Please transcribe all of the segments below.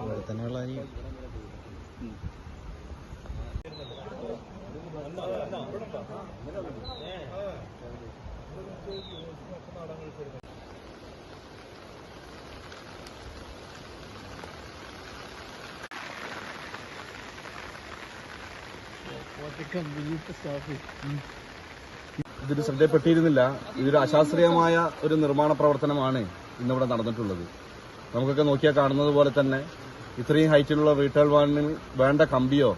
ഇവിടെ തന്നെയുള്ള ഈ ഇതിൽ ശ്രദ്ധപ്പെട്ടിരുന്നില്ല ഇതൊരു അശാസ്ത്രീയമായ ഒരു നിർമ്മാണ പ്രവർത്തനമാണ്. ഇന്നിവിടെ നടന്നിട്ടുള്ളത്. നമുക്കൊക്കെ നോക്കിയാൽ കാണുന്നത് പോലെ തന്നെ ഇത്രയും ഹൈറ്റിലുള്ള റീറ്റെയിൽ വാണിന് വേണ്ട കമ്പിയോ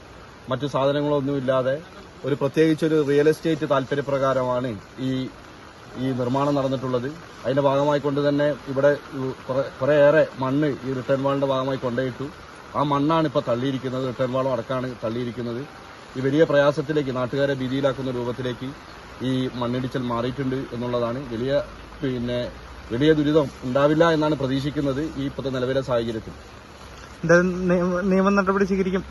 മറ്റു സാധനങ്ങളോ ഒന്നുമില്ലാതെ ഒരു പ്രത്യേകിച്ച് ഒരു റിയൽ എസ്റ്റേറ്റ് താല്പര്യപ്രകാരമാണ് ഈ ഈ നിർമ്മാണം നടന്നിട്ടുള്ളത്. അതിന്റെ ഭാഗമായി കൊണ്ട് തന്നെ ഇവിടെ കുറെ- കുറേയേറെ മണ്ണ് ഈ റിട്ടേൺ വാളിന്റെ ഭാഗമായി കൊണ്ടേയിട്ടു. ആ മണ്ണാണ് ഇപ്പോൾ തള്ളിയിരിക്കുന്നത് റിട്ടേൺ വാളും അടക്കമാണ് തള്ളിയിരിക്കുന്നത്. ഈ വലിയ പ്രയാസത്തിലേക്ക് നാട്ടുകാരെ ഭീതിയിലാക്കുന്ന രൂപത്തിലേക്ക് ഈ മണ്ണിടിച്ചൽ മാറിയിട്ടുണ്ട് എന്നുള്ളതാണ് വലിയ പിന്നെ വലിയ ദുരിതം ഉണ്ടാവില്ല എന്നാണ് പ്രതീക്ഷിക്കുന്നത് ഈ ഇപ്പോഴത്തെ നിലവിലെ സാഹചര്യത്തിൽ. നിയമ- നടപടി സ്വീകരിക്കും?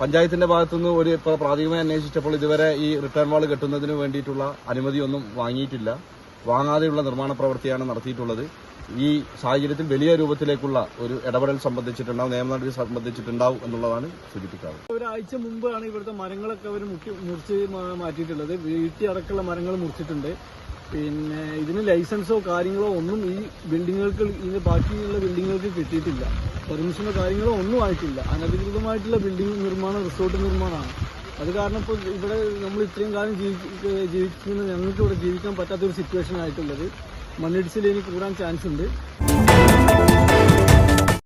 പഞ്ചായത്തിന്റെ ഭാഗത്തുനിന്ന് ഒരു ഇപ്പോൾ പ്രാഥമികമായി അന്വേഷിച്ചപ്പോൾ ഇതുവരെ ഈ റിട്ടേൺ വാൾ കെട്ടുന്നതിന് വേണ്ടിയിട്ടുള്ള അനുമതിയൊന്നും വാങ്ങിയിട്ടില്ല. വാങ്ങാതെയുള്ള നിർമ്മാണ പ്രവൃത്തിയാണ് നടത്തിയിട്ടുള്ളത്. ഈ സാഹചര്യത്തിൽ വലിയ രൂപത്തിലേക്കുള്ള ഒരു ഇടപെടൽ സംബന്ധിച്ചിട്ടുണ്ടാവും നിയമ നടപടി സംബന്ധിച്ചിട്ടുണ്ടാവും എന്നുള്ളതാണ് സൂചിപ്പിക്കാറ്. ഒരാഴ്ച മുമ്പാണ് ഇവിടുത്തെ മരങ്ങളൊക്കെ അവർ മുറിച്ച് മാറ്റിയിട്ടുള്ളത്. വീട്ടിലടക്കുള്ള മരങ്ങൾ മുറിച്ചിട്ടുണ്ട്. പിന്നെ ഇതിന് ലൈസൻസോ കാര്യങ്ങളോ ഒന്നും ഈ ബിൽഡിങ്ങുകൾക്ക് ഇതിന് ബാക്കിയുള്ള ബിൽഡിങ്ങുകൾക്ക് കിട്ടിയിട്ടില്ല. പെർമിഷനോ കാര്യങ്ങളോ ഒന്നും ആയിട്ടില്ല. അനധികൃതമായിട്ടുള്ള ബിൽഡിംഗ് നിർമ്മാണം റിസോർട്ട് നിർമ്മാണമാണ്. അത് കാരണം ഇപ്പോൾ ഇവിടെ നമ്മൾ ഇത്രയും കാലം ജീവി- ജീവിക്കുന്ന ഞങ്ങൾക്ക് ഇവിടെ ജീവിക്കാൻ പറ്റാത്തൊരു സിറ്റുവേഷൻ ആയിട്ടുള്ളത് മണ്ണിടിച്ചിൽ ഇനി കൂടാൻ ചാൻസ് ഉണ്ട്.